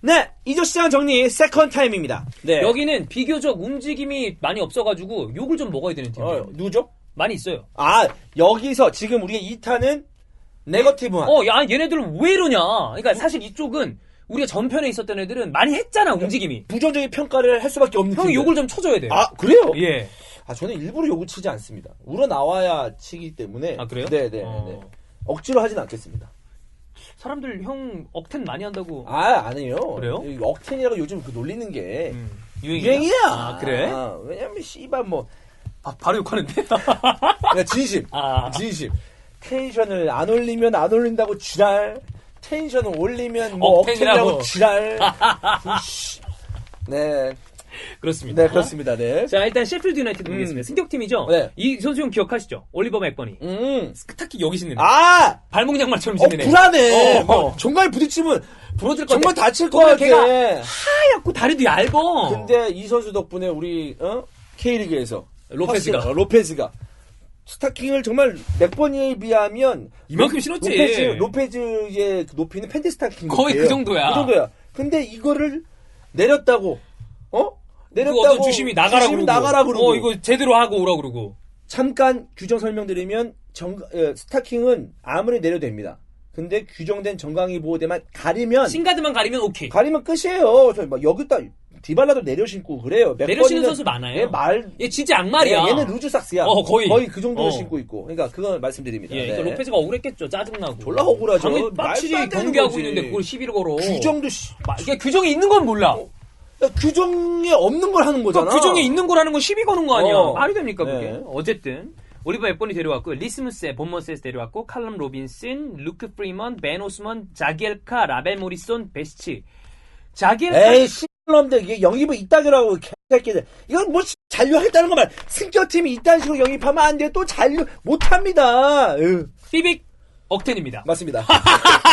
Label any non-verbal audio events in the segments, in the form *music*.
네, 이조 시장 정리 세컨 타임입니다. 네. 여기는 비교적 움직임이 많이 없어가지고 욕을 좀 먹어야 되는 팀이에요. 어, 누구죠? 많이 있어요. 아, 여기서 지금 우리가 2타는 네거티브한. 어, 야, 얘네들은 왜 이러냐. 그러니까 사실 이쪽은 우리가 전편에 있었던 애들은 많이 했잖아, 움직임이. 부정적인 평가를 할 수밖에 없는 형이 팀들. 욕을 좀 쳐줘야 돼요. 아, 그래요? 예. 아, 저는 일부러 욕을 치지 않습니다. 우러 나와야 치기 때문에. 아, 그래요? 네, 네, 어. 네. 억지로 하진 않겠습니다. 사람들 형 억텐 많이 한다고. 아, 아니에요. 그래요? 이 억텐이라고 요즘 그 놀리는 게 음, 유행이야. 유행이야. 아, 그래? 아, 왜냐면 씨발 뭐 아, 바로 욕하는데? *laughs* 그냥 진심. 아. 진심. 텐션을 안 올리면 안 올린다고 지랄. 텐션을 올리면 뭐 억텐이라고. 억텐이라고 지랄. *laughs* 씨. 네, *laughs* 그렇습니다. 네 그렇습니다. 네. 자, 일단 셰필드 유나이티드 음. 보겠습니다. 승격팀이죠? 네. 이 선수 형 기억하시죠? 올리버 맥버니. 음. 특히 여기 신는 애. 아, 발목 양말처럼 어 신는 애. 불안해. 어, 막 어. 정말 부딪히면 부러질 것 정말. 다칠 것 같아. 걔가 하얗고 다리도 얇어. 근데 이 선수 덕분에 우리 어? K리그에서 로페즈가. 확실히, 어, 로페즈가 스타킹을 정말 맥버니에 비하면 이만큼 신었지. 로페즈 로페즈의 그 높이는 팬티 스타킹 거의. 그 정도야. 그 정도야. 근데 이거를 내렸다고 어? 그 내렸다고 어떤 주심이 나가라 주심이 그러고. 나가라 그러고 어, 이거 제대로 하고 오라 그러고. 잠깐 규정 설명드리면 정, 어, 스타킹은 아무리 내려도 됩니다. 근데 규정된 정강이 보호대만 가리면 신가드만 가리면 오케이. 가리면 끝이에요. 저막 여기다 디발라도 내려 신고 그래요. 내려 신는 선수 많아요. 얘 말, 얘 진짜 악말이야. 얘, 는 루즈 삭스야. 어, 거의. 그 정도로 어. 신고 있고. 그러니까 그건 말씀드립니다. 예, 네. 그러니까 로페즈가 억울했겠죠. 짜증나고. 졸라 억울하죠. 당연히 되는 경기하고. 있는데 그걸 시비를 걸어. 규정도 씨, 마- 이게 규정이 있는 건 몰라. 야, 규정에 없는 걸 하는 거잖아. 그러니까 규정에 있는 거라는 건 시비 거는 거 아니야. 어. 말이 됩니까 그게? 네. 어쨌든 오리버 앱번이 데려왔고 리스무스, 본머스에서 데려왔고 칼럼 로빈슨, 루크 프리먼, 벤 오스먼, 자기엘카, 라벨 모리손, 베스치. 자기엘카 에이, 씨놈들, 이게 영입은 이따위라고, 개새끼들. 이건 뭐, 잔류하겠다는 거 말. 승격팀이 이딴 식으로 영입하면 안 돼. 또 잔류 못 합니다. 으, 삐빅 억텐입니다. 맞습니다. *laughs*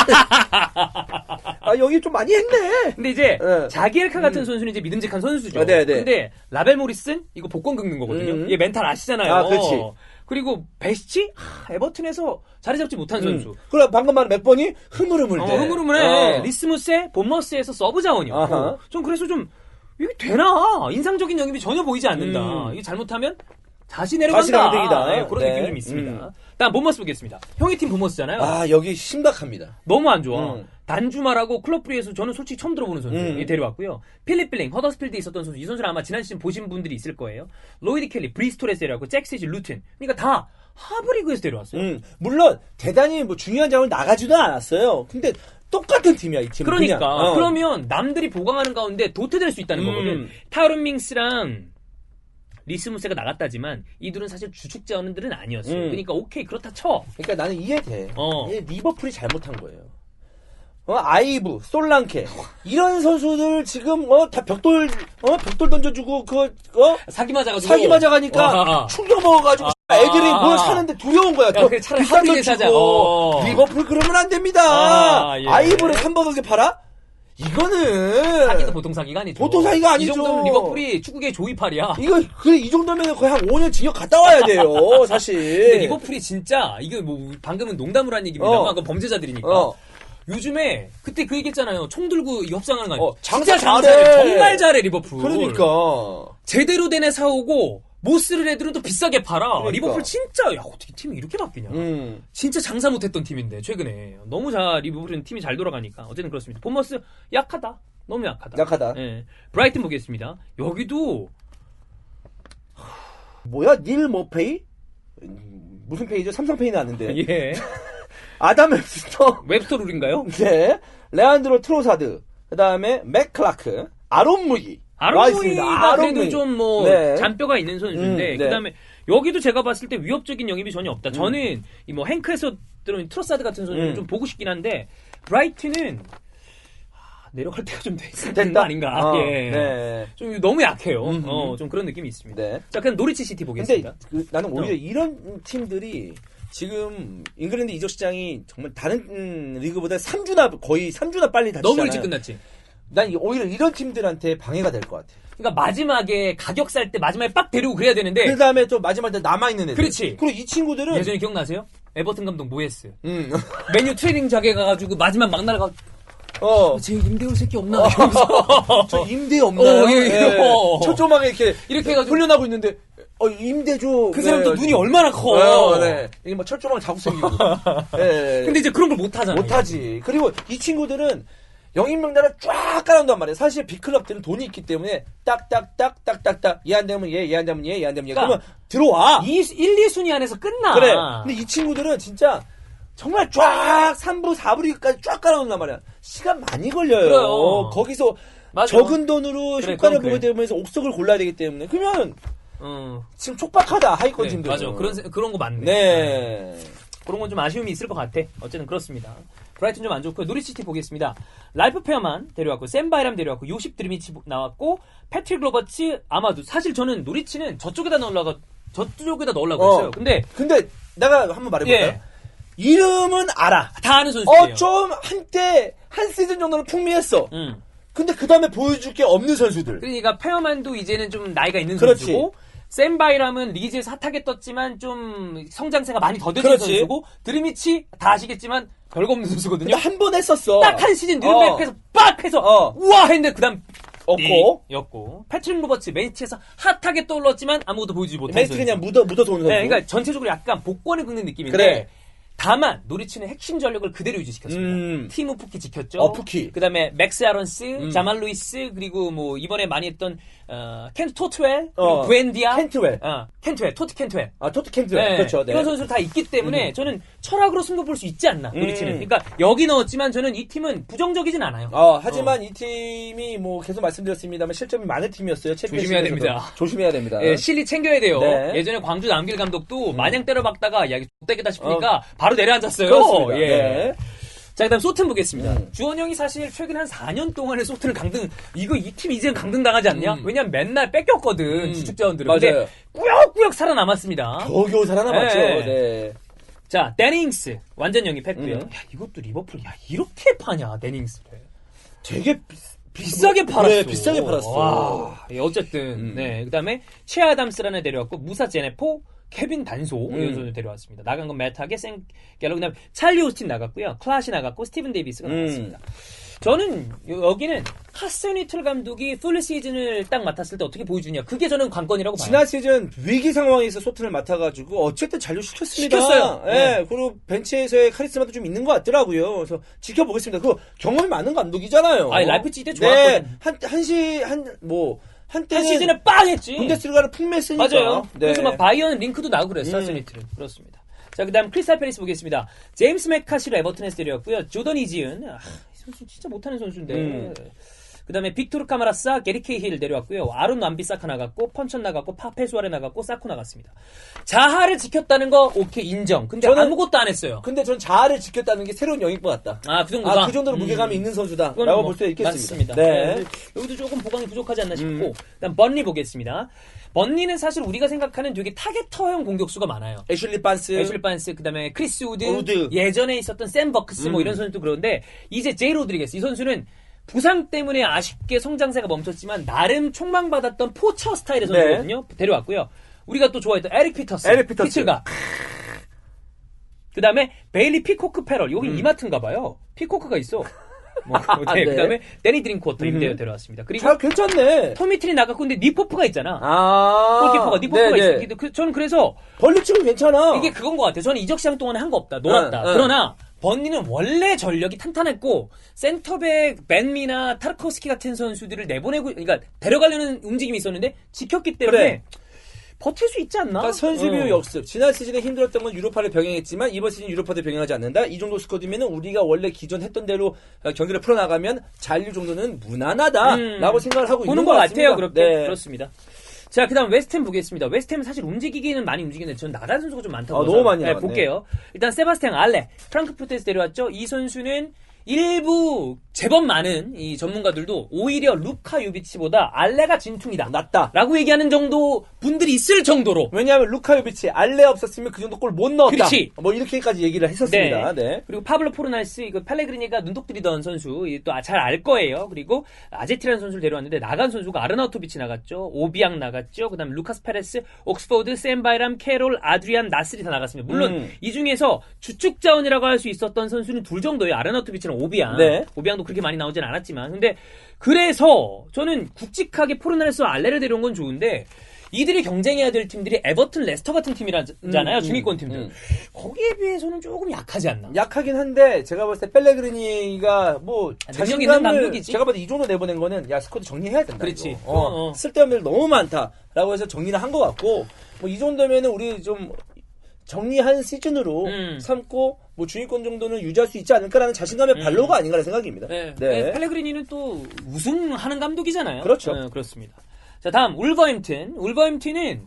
아, 영입 좀 많이 했네. 근데 이제 네. 자기엘카 같은 선수는 이제 믿음직한 선수죠. 아, 네, 네. 근데 라벨 모리슨 이거 복권 긁는 거거든요. 음. 얘 멘탈 아시잖아요. 아, 그렇지. 그리고 베스치 하, 에버튼에서 자리 잡지 못한 선수. 음. 그래, 방금 말한 몇 번이 흐물흐물 어, 돼. 흐물흐물해. 어. 리스무스의 본머스에서 서브 자원이었고. 전 그래서 좀 이게 되나? 인상적인 영입이 전혀 보이지 않는다. 음. 이게 잘못하면 다시 내려간다. 다시 강등이다. 네, 그런 네. 느낌이 좀 있습니다. 음. 다음 본머스 보겠습니다. 형이 팀 본머스잖아요. 아, 여기 심각합니다. 너무 안 좋아. 음. 단주마라고 클럽브리에서 저는 솔직히 처음 들어보는 선수 음. 이 데려왔고요. 필립 빌링, 허더스필드에 있었던 선수. 이 선수는 아마 지난 시즌 보신 분들이 있을 거예요. 로이드 켈리, 브리스톨에서 데려왔고 잭시지, 루튼. 그러니까 다 하브리그에서 데려왔어요. 음, 물론, 대단히 뭐 중요한 자원 나가지도 않았어요. 근데, 똑같은 팀이야, 이 팀은. 그러니까. 어. 그러면 남들이 보강하는 가운데 도태될 수 있다는 음. 거거든. 타우른 밍스랑 리스무스가 나갔다지만 이들은 사실 주축 자원들은 아니었어요. 음. 그러니까 오케이 그렇다 쳐. 그러니까 나는 이해돼. 어. 이게 리버풀이 잘못한 거예요. 어, 아이브, 솔랑케 이런 선수들 지금 어 다 벽돌 어 벽돌 던져주고 그어 사기 맞아가지고 사기 맞아가니까 와. 충격 먹어가지고 애들이 아. 뭘 사는데 두려운 거야. 더 그래, 차라리 비싼 사자. 주고. 어. 리버풀 그러면 안 됩니다. 아, 예. 아이브를 3번억에 팔아? 이거는 사기도 보통 사기가 아니죠. 보통 사기가 아니죠. 이 정도면 리버풀이 축구계 조이팔이야. 이거 그래 이 정도면 거의 한 5년 징역 갔다 와야 돼요, *laughs* 사실. 근데 리버풀이 진짜 이게 뭐 방금은 농담으로 한 얘기입니다만 어. 그건 범죄자들이니까. 어. 요즘에 그때 그 얘기했잖아요. 총 들고 협상하는 거. 아니에요? 어, 장사 잘해. 정말 잘해 리버풀. 그러니까. 제대로 된 애 사오고 못 쓰는 애들은 또 비싸게 팔아. 그러니까. 리버풀 진짜 야 어떻게 팀이 이렇게 바뀌냐. 음. 진짜 장사 못했던 팀인데 최근에 너무 잘 리버풀은 팀이 잘 돌아가니까 어쨌든 그렇습니다. 본머스 약하다. 너무 약하다. 약하다. 예. 브라이튼 보겠습니다. 여기도 뭐야 닐 머페이? 음, 무슨 페이죠? 삼성 페이 나왔는데. *laughs* 예. *laughs* 아담 웹스터, 웹스터 룰인가요? 네, 레안드로 트로사드, 그 다음에 맥클라크, 아론 무기. 아로이가 아론 그래도. 좀 뭐 네. 잔뼈가 있는 선수인데 음, 네. 그다음에 여기도 제가 봤을 때 위협적인 영입이 전혀 없다. 저는 이 뭐 행크에서 들어온 트로사드 같은 선수를 음. 좀 보고 싶긴 한데 브라이튼은 아, 내려갈 때가 좀 됐는 거 아닌가. 어, 예. 네. 좀 너무 약해요. 음. 어, 좀 그런 느낌이 있습니다. 네. 자, 그럼 노리치 시티 근데 보겠습니다. 그, 나는 오히려 어. 이런 팀들이 지금 잉글랜드 이적 시장이 정말 다른 음, 리그보다 3주나 거의 3주나 빨리 닫히잖아요. 너무 일찍 끝났지. 난 이- 오히려 이런 팀들한테 방해가 될 것 같아. 그러니까 마지막에 가격 살 때 마지막에 빡 데리고 그래야 되는데 그 다음에 또 마지막에 남아 있는 애들. 그렇지. 그리고 이 친구들은 예전에 기억나세요? 에버튼 감독 모예스. 음. *laughs* 메뉴 트레이닝 자게 가가지고 마지막 막 날아가 어. 제 임대올 새끼 없나? 이러면서 *laughs* 저 임대 없나요? 어, 예, 예. 어. 초조하게 이렇게 이렇게 해가지고 훈련하고 있는데 어 임대 줘. 그 사람도 눈이 얼마나 커. 어, 네. 이게 뭐 철조망 자국 생기고. *laughs* 예. 근데 이제 그런 걸 못 하잖아. 못 하지. 그리고 이 친구들은 영입 명단을 쫙 깔아놓는단 말이에요. 사실 빅클럽들은 돈이 있기 때문에 딱딱딱 딱딱딱 얘 안 되면 얘, 얘 안 되면 얘, 얘 안 되면 얘. 그러니까 그러면 들어와. 2, 1, 2순위 안에서 끝나. 그래. 근데 이 친구들은 진짜 정말 쫙 3부, 4부리까지 쫙 깔아놓는단 말이야. 시간 많이 걸려요. 그래요. 거기서 맞아. 적은 돈으로 그래, 효과를 보게 그래. 되면서 옥석을 골라야 되기 때문에 그러면 어. 지금 촉박하다 하위권 그래, 팀들. 맞아. 그런, 세- 그런 거 맞네. 네. 그런 건 좀 아쉬움이 있을 것 같아. 어쨌든 그렇습니다. 브라이튼 좀 안 좋고요. 노리시티 보겠습니다. 라이프 페어만 데려왔고 샘 바이람 데려왔고 요십 드리미치 나왔고 패트릭 로버츠 아마도 사실 저는 노리치는 저쪽에다 넣으려고 저쪽에다 넣으려고 어. 했어요. 근데 근데 내가 한번 말해볼까요? 예. 이름은 알아. 다 아는 선수예요. 어, 좀 한때 한 시즌 정도는 풍미했어. 음. 근데 그 다음에 보여줄 게 없는 선수들. 그러니까 페어만도 이제는 좀 나이가 있는 그렇지. 선수고 샘 바이람은 리즈에서 핫하게 떴지만 좀 성장세가 많이 더뎌진 그렇지. 선수고 드리미치 다 아시겠지만 별거 없는 선수거든요. 근데 한번 했었어. 딱 한 시즌 뉴른베르크에서 빡 해서 어. 우와 했는데 그다음 없고. 였고 패트릭 로버츠 맨치에서 핫하게 떠올랐지만 아무것도 보여주지 못한 맨스 선수. 그냥 묻어, 묻어서 오는 선수. 네, 그러니까 전체적으로 약간 복권을 긁는 느낌인데 그래. 다만 노리치는 핵심 전력을 그대로 유지시켰습니다. 음. 티무 푸키 지켰죠. 어, 푸키. 그다음에 맥스 아론스, 자말 루이스 그리고 뭐 이번에 많이 했던 어, 켄 토트웰, 어, 부엔디아, 켄트웰. 어, 켄트웰, 토트 켄트웰. 아, 토트 캠프. 네, 그렇죠. 네. 이런 선수들 다 있기 때문에 저는 철학으로 승부 볼 수 있지 않나 노리치는. 음. 그러니까 여기 넣었지만 저는 이 팀은 부정적이진 않아요. 어, 하지만 이 팀이 뭐 계속 말씀드렸습니다만 실점이 많은 팀이었어요. 조심해야. 됩니다. 조심해야 됩니다. 예, 실리 챙겨야 돼요. 네. 음. 예전에 광주 남길 감독도 마냥 때려박다가 야, 이게 X되겠다 싶으니까 바로 내려앉았어요. 그렇습니다. 예. 네. 자, 그 다음 소튼 보겠습니다. 음. 주원영이 사실 최근 한 4년 동안의 소튼을 강등, 이거 이 팀 이제는 강등 당하지 않냐? 음. 왜냐면 맨날 뺏겼거든, 음. 주축 자원들을. 맞아요. 근데 꾸역꾸역 살아남았습니다. 겨우겨우 살아남았죠. 네. 네. 자, 데닝스. 완전 영입했고요. 음. 야, 이것도 리버풀, 야, 이렇게 파냐, 데닝스를. 되게 비, 비싸게 팔았어. 네, 비싸게 팔았어. 와, 예, 어쨌든 음. 네. 그다음에 최아담스라는 데려왔고 무사 제네포, 케빈 단소 음. 선수 데려왔습니다. 나간 건 매트하게 생 갤러 그다음에 찰리 오스틴 나갔고요. 클라시 나갔고 스티븐 데이비스가 음. 나갔습니다. 저는 여- 여기는 하스니틀 감독이 풀 시즌을 딱 맡았을 때 어떻게 보여주냐 그게 저는 관건이라고 봐요. 지난 시즌 위기 상황에서 소튼을 맡아가지고 어쨌든 잔류시켰습니다. 시켰어요. 예, 네. 그리고 벤치에서의 카리스마도 좀 있는 것 같더라고요. 그래서 지켜보겠습니다. 그 경험이 많은 감독이잖아요. 아니, 라이프치히 때 네, 좋았거든. 한 한시 한 뭐 한때 한 시즌에 빵 했지. 분데스리가를 풍미했으니까. 맞아요. 네. 그래서 막 바이언 링크도 나오고 그랬어, 음. 하스니틀은. 그렇습니다. 자, 그 다음 크리스탈 패리스 보겠습니다. 제임스 맥카시를 에버튼에서 데려왔고요. 조던 이지은. 아, 이 선수 진짜 못하는 선수인데. 음. 그 다음에 빅토르 카마라사, 게리 케이힐 데려왔고요. 아론 완비사카 나갔고, 펀천 나갔고, 파페수아레 나갔고, 사코 나갔습니다. 자하를 지켰다는 거, 오케이, 인정. 근데 저는- 아무것도 안 했어요. 근데 전 자아를 지켰다는 게 새로운 영입 같다. 아, 그 정도다. 아, 그 정도로 음. 무게감이 있는 선수다. 그거는 라고 뭐 볼수 있겠습니다. 맞습니다. 네. 네, 여기도 조금 보강이 부족하지 않나 싶고, 음. 그다음 번리 보겠습니다. 번리는 사실 우리가 생각하는 되게 타겟터형 공격수가 많아요. 애슐리 반스. 애슐리 반스, 그다음에 크리스 우드, 우드. 예전에 있었던 샘 버크스 뭐 음. 이런 선수도 그런데 이제 제이 로드리게스 이 선수는 부상 때문에 아쉽게 성장세가 멈췄지만 나름 촉망받았던 포처 스타일의 네. 선수거든요. 데려왔고요. 우리가 또 좋아했던 에릭 피터스, 에릭 피터스. 피츠가. 그 다음에 베일리 피코크 패럴. 여기 음. 이마트인가 봐요. 피코크가 있어. 뭐, *laughs* 네. 네. 그 다음에 데니 드링크워터 임대 음. 데려왔습니다. 그리고 잘 괜찮네. 토미트리 나갔고 근데 니포프가 있잖아. 아. 골키퍼가 니포프가 네네. 있어. 그, 저는 그래서 벌리치고 괜찮아. 이게 그건 것 같아 요. 저는 이적 시장 동안에 한 거 없다. 놀았다. 응, 응. 그러나 번니는 원래 전력이 탄탄했고 센터백 벤미나 타르코스키 같은 선수들을 내보내고 그러니까 데려가려는 움직임이 있었는데 지켰기 때문에 그래. 버틸 수 있지 않나? 그러니까 선수비우 어. 역습. 지난 시즌에 힘들었던 건 유로파를 병행했지만 이번 시즌 유로파도 병행하지 않는다. 이 정도 스쿼드면 우리가 원래 기존 했던 대로 어, 경기를 풀어나가면 잔류 정도는 무난하다라고 음. 생각을 하고 있는 것 것 같아요. 그렇게 네. 그렇습니다. 자, 그다음 웨스트햄 보겠습니다. 웨스트햄은 사실 움직이기는 많이 움직이는데 저는 나가는 선수가 좀 많다고 아, 너무 많이 네, 나갔네. 볼게요. 일단 세바스티안 알레 프랑크푸르트에서 데려왔죠. 이 선수는 일부 제법 많은 이 전문가들도 오히려 루카 유비치보다 알레가 진퉁이다. 낫다. 라고 얘기하는 정도 분들이 있을 정도로 왜냐하면 루카 요비치 알레 없었으면 그 정도 골 못 넣었다. 그렇지. 뭐 이렇게까지 얘기를 했었습니다. 네. 그리고 파블로 포르날스 이거 펠레그리니가 눈독들이던 선수 또 잘 알 거예요. 그리고 아제티라는 선수를 데려왔는데 나간 선수가 아르나우토비치 나갔죠. 오비앙 나갔죠. 그다음 에 루카스 페레스, 옥스포드, 샘바이람, 캐롤, 아드리안, 나스리 다 나갔습니다. 물론 음. 이 중에서 주축 자원이라고 할 수 있었던 선수는 둘 정도예요. 아르나우토비치는 오비앙. 네. 오비앙도 뭐 그렇게 많이 나오진 않았지만 근데 그래서 저는 굵직하게 포르나레스 알레를 데려온 건 좋은데 이들이 경쟁해야 될 팀들이 에버튼, 레스터 같은 팀이라잖아요 음, 중위권 팀들 음. 거기에 비해서는 조금 약하지 않나? 약하긴 한데 제가 봤을 때 펠레그리니가 뭐 아, 있는 감독이지. 제가 봤을 때 이 정도 내보낸 거는 야 스쿼드 정리해야 된다. 그렇지. 어, 어, 어. 쓸데없는 일 너무 많다라고 해서 정리를 한 것 같고 뭐 이 정도면은 우리 좀 정리한 시즌으로 음. 삼고 뭐 중위권 정도는 유지할 수 있지 않을까라는 자신감의 발로가 아닌가라는 생각입니다. 네. 네. 네, 펠레그리니는 또 우승하는 감독이잖아요. 그렇죠. 네, 그렇습니다. 자, 다음 울버햄튼. 울버햄튼은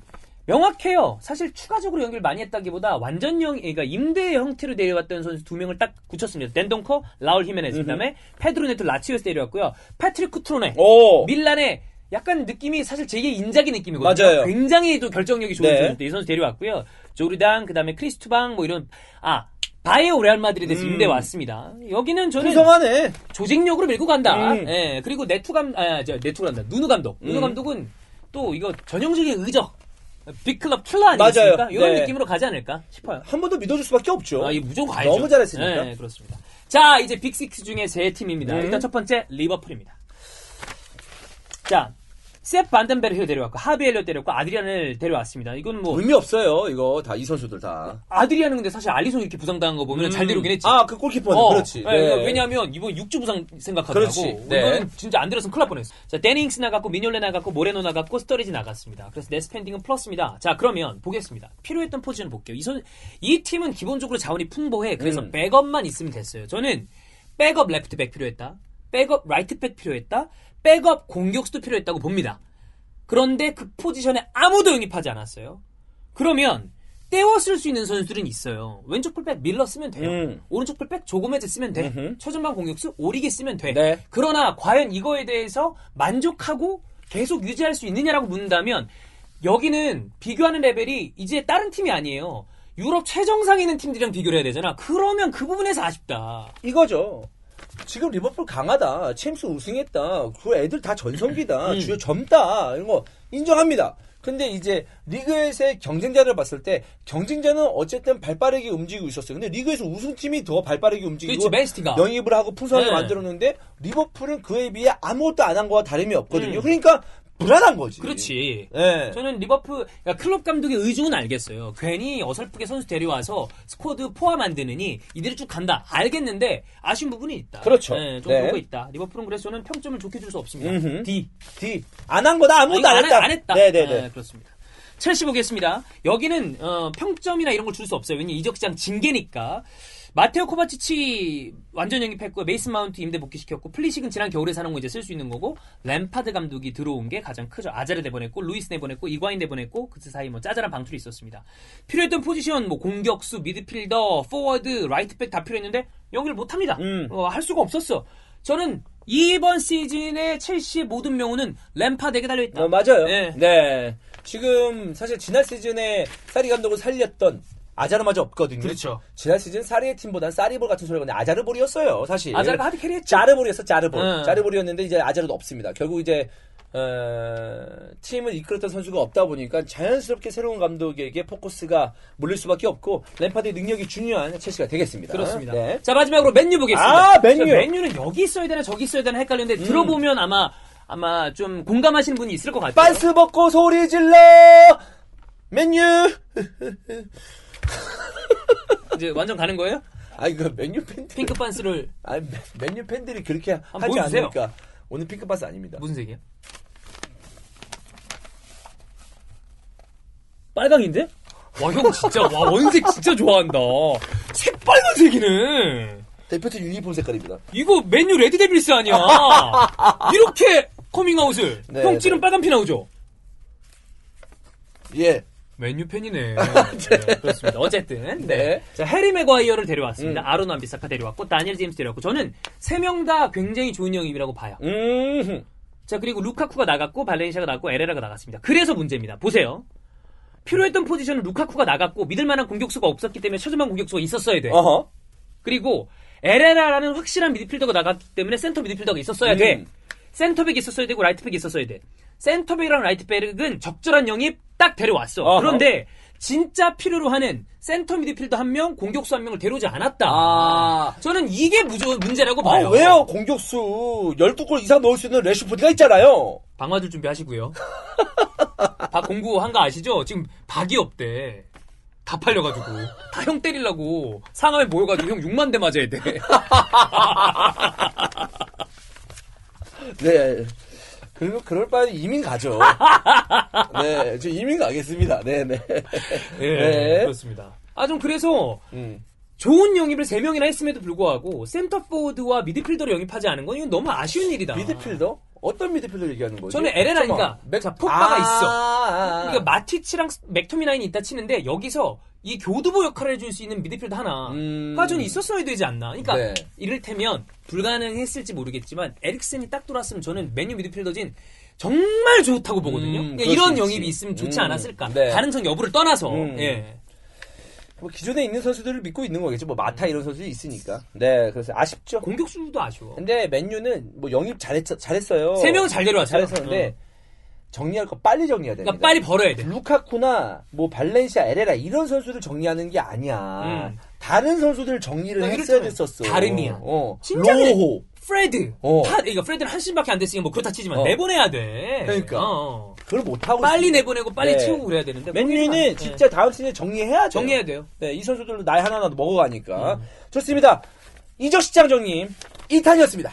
명확해요. 사실 추가적으로 연결 많이 했다기보다 완전형, 그러니까 임대 형태로 데려왔던 선수 두 명을 딱 붙였습니다. 덴동커, 라울 히메네즈, 그다음에 페드로 네토 라치오스 데려왔고요. 패트릭 쿠트로네, 오. 밀란의 약간 느낌이 사실 제게 인자기 느낌이거든요. 맞아요. 굉장히 또 결정력이 좋은 네. 선수 이 선수 데려왔고요. 조르단 그다음에 크리스투방 뭐 이런 아 바이오 레알 마드리드에서 음. 임대 왔습니다. 여기는 저는 풍성하네. 조직력으로 밀고 간다. 음. 예, 그리고 네투 감, 아, 저, 네투 간다. 누누 감독. 누누 음. 감독은 또 이거 전형적인 의적. 빅클럽 킬러 아니겠습니까? 맞아요. 이런 네. 느낌으로 가지 않을까 싶어요. 한 번 더 믿어줄 수밖에 없죠. 아, 이 무조건 가야죠. 너무 잘했으니까. 네, 그렇습니다. 자, 이제 빅식스 중에 세 팀입니다. 음. 일단 첫 번째, 리버풀입니다. 자, 셉 반덴베르를 데려왔고, 하비 엘리엇 데려왔고, 아드리안을 데려왔습니다. 이건 뭐, 의미 없어요. 이거 다 이 선수들 다. 아드리안은 근데 사실 알리송 이렇게 부상당한 거 보면 잘 데려오긴 했지. 아, 그 골키퍼는 어, 그렇지. 네, 이거 왜냐하면 이번 6주 부상 생각하더라고. 그렇지. 네. 이거는 진짜 안 들었으면 큰일 날 뻔했어. 자, 데닝스 나갔고, 미뇰레 나갔고, 모레노 나갔고, 스터리지 나갔습니다. 그래서 내 스펜딩은 플러스입니다. 자, 그러면 보겠습니다. 필요했던 포지션 볼게요. 이, 선, 이 팀은 기본적으로 자원이 풍부해. 그래서 음. 백업만 있으면 됐어요. 저는 백업 레프트백 필요했다. 백업 라이트백 필요했다. 백업 공격수도 필요했다고 봅니다. 그런데 그 포지션에 아무도 영입하지 않았어요. 그러면 떼워 쓸 수 있는 선수들은 있어요. 왼쪽 풀백 밀러 쓰면 돼요. 음. 오른쪽 풀백 조고메즈 쓰면 돼. 음흠. 최전방 공격수 오리게 쓰면 돼. 네. 그러나 과연 이거에 대해서 만족하고 계속 유지할 수 있느냐라고 묻는다면 여기는 비교하는 레벨이 이제 다른 팀이 아니에요. 유럽 최정상에 있는 팀들이랑 비교를 해야 되잖아. 그러면 그 부분에서 아쉽다. 이거죠. 지금 리버풀 강하다. 챔스 우승했다. 그 애들 다 전성기다. 음. *clears throat* 주요 젊다. 이런 거 인정합니다. 근데 이제 리그에서의 경쟁자를 봤을 때 경쟁자는 어쨌든 발빠르게 움직이고 있었어요. 근데 리그에서 우승팀이 더 발빠르게 움직이고 그렇지. 영입을 하고 풍성하게 네. 만들었는데 리버풀은 그에 비해 아무것도 안 한 거와 다름이 없거든요. 음. 그러니까 불안한 거지. 그렇지. 예. 저는 리버풀 그러니까 클럽 감독의 의중은 알겠어요. 괜히 어설프게 선수 데려와서 스쿼드 포화 만드느니 이대로 쭉 간다. 알겠는데 아쉬운 부분이 있다. 그렇죠. 네, 좀 네. 그런 거 있다. 리버풀은 그래서 저는 평점을 좋게 줄 수 없습니다. 음흠. D. D. 안 한 거다. 아무것도 아, 안 이거 했다. 안 했다. 네네네. 네, 그렇습니다. 첼시 보겠습니다. 여기는 어, 평점이나 이런 걸 줄 수 없어요. 왜냐 이적장 징계니까. 마테오 코바치치 완전 영입했고 메이슨 마운트 임대 복귀시켰고 플리식은 지난 겨울에 사는 거 이제 쓸 수 있는 거고 램파드 감독이 들어온 게 가장 크죠. 아자르 내보냈고 루이스 내보냈고 이과인 내보냈고 그 사이 뭐 짜잘한 방출이 있었습니다. 필요했던 포지션 뭐 공격수, 미드필더, 포워드, 라이트백 다 필요했는데 연기를 못합니다. 음. 어, 할 수가 없었어. 저는 이번 시즌의 첼시의 모든 명우는 램파드에게 달려있다. 어, 맞아요. 네. 네. 지금 사실 지난 시즌에 사리 감독을 살렸던 아자르마저 없거든요. 그렇죠. 지난 시즌 사리의 팀보단 사리볼 같은 소리가 근데 아자르볼이었어요, 사실. 아자르가 하드 캐리했죠. 짜르볼이었어, 짜르볼. 응. 짜르볼이었는데 이제 아자르도 없습니다. 결국 이제 어, 팀을 이끌었던 선수가 없다 보니까 자연스럽게 새로운 감독에게 포커스가 몰릴 수밖에 없고 램파드의 능력이 중요한 첼시가 되겠습니다. 그렇습니다. 네. 자 마지막으로 맨유 보겠습니다. 아, 맨유. 자, 맨유는 여기 있어야 되나 저기 있어야 되나 헷갈리는데 들어보면 아마 아마 좀 공감하시는 분이 있을 것 같아요. 빤스 벗고 소리 질러! 맨유! *laughs* 이제 완전 가는 거예요? 아, 이거 맨유 팬들. 핑크 반스를 아니, 맨- 맨유 팬들이 그렇게 하지 보여주세요. 않으니까. 오늘 핑크바스 아닙니다. 무슨 색이에요? 빨강인데? 와 형 진짜 와 원색 진짜 좋아한다. 새빨간색이네. 대표팀 유니폼 색깔입니다. 이거 맨유 레드 데빌스 아니야? *laughs* 이렇게 커밍아웃을 네, 형 찌른 네. 빨간 피 나오죠? 예. 맨유 팬이네. *laughs* 네, 그렇습니다. 어쨌든 네. 네. 자 해리 맥과이어를 데려왔습니다. 음. 아론 완비사카 데려왔고 다니엘 제임스 데려왔고 저는 세 명 다 굉장히 좋은 영입이라고 봐요. 음. 자 그리고 루카쿠가 나갔고 발렌시아가 나갔고 에레라가 나갔습니다. 그래서 문제입니다. 보세요. 필요했던 포지션은 루카쿠가 나갔고 믿을만한 공격수가 없었기 때문에 최전방 공격수가 있었어야 돼. 어허. 그리고 에레라라는 확실한 미드필더가 나갔기 때문에 센터 미드필더가 있었어야 돼. 음. 센터백이 있었어야 되고 라이트백이 있었어야 돼. 센터백이랑 라이트백은 적절한 영입 딱 데려왔어. 어허. 그런데 진짜 필요로 하는 센터 미드필더 한 명, 공격수 한 명을 데려오지 않았다. 아, 저는 이게 무조, 문제라고 아, 봐요. 왜요? 공격수 12골 이상 넣을 수 있는 레슈포드가 있잖아요. 방화줄 준비하시고요. *laughs* 박 공구 한 거 아시죠? 지금 박이 없대. 다 팔려가지고 다 형 때리려고 상암에 모여가지고 형 6만 대 맞아야 돼. *laughs* 네. 그리고 그럴 바에 이민 가죠. *laughs* 네, 저 이민 가겠습니다. 네, 네. 예, 네. 그렇습니다. 아 좀 그래서 음. 좋은 영입을 3명이나 했음에도 불구하고 센터포드와 미드필더를 영입하지 않은 건 이건 너무 아쉬운 일이다. 미드필더? 어떤 미드필더 얘기하는 거지? 저는 에레라니까 자 폭바가 아, 있어. 아, 아. 그러니까 마티치랑 맥토미나인이 있다 치는데 여기서 이 교두보 역할을 해줄 수 있는 미드필더 하나가 음. 저는 있었어야 되지 않나. 그러니까 네. 이를테면 불가능했을지 모르겠지만 에릭슨이 딱 돌았으면 저는 메뉴 미드필더진 정말 좋다고 보거든요. 음, 그러니까 이런 수 영입이. 있으면 좋지 음, 않았을까. 네. 가능성 여부를 떠나서 음. 예. 뭐 기존에 있는 선수들을 믿고 있는 거겠죠. 뭐 마타 이런 선수들이 있으니까. 네, 그래서 아쉽죠. 공격수도 아쉬워. 근데 맨유는 뭐 영입 잘했, 잘했어요. 세 명은 잘 데려왔어요. 잘했었는데 정리할 거 빨리 정리해야 됩니다. 그러니까 빨리 벌어야 돼. 루카쿠나 뭐 발렌시아, 에레라 이런 선수를 정리하는 게 아니야. 음. 다른 선수들을 정리를 그러니까 했어야 됐었어. 다름이야. 어. 진짜. 로호. 프레드. 어. 다, 그러니까 프레드는 한 신밖에 안 됐으니까 뭐 그렇다 치지만 어. 내보내야 돼. 그러니까. 어. 그걸 못 하고 빨리 있습니다. 내보내고 빨리 네. 채우고 그래야 되는데 맨유는 거기서 안- 진짜 다음 시즌에 정리해야 돼. 정리해야 돼요. 네, 이 선수들도 나이 하나하나 먹어가니까. 음. 좋습니다. 이적 시장 정님 2탄이었습니다.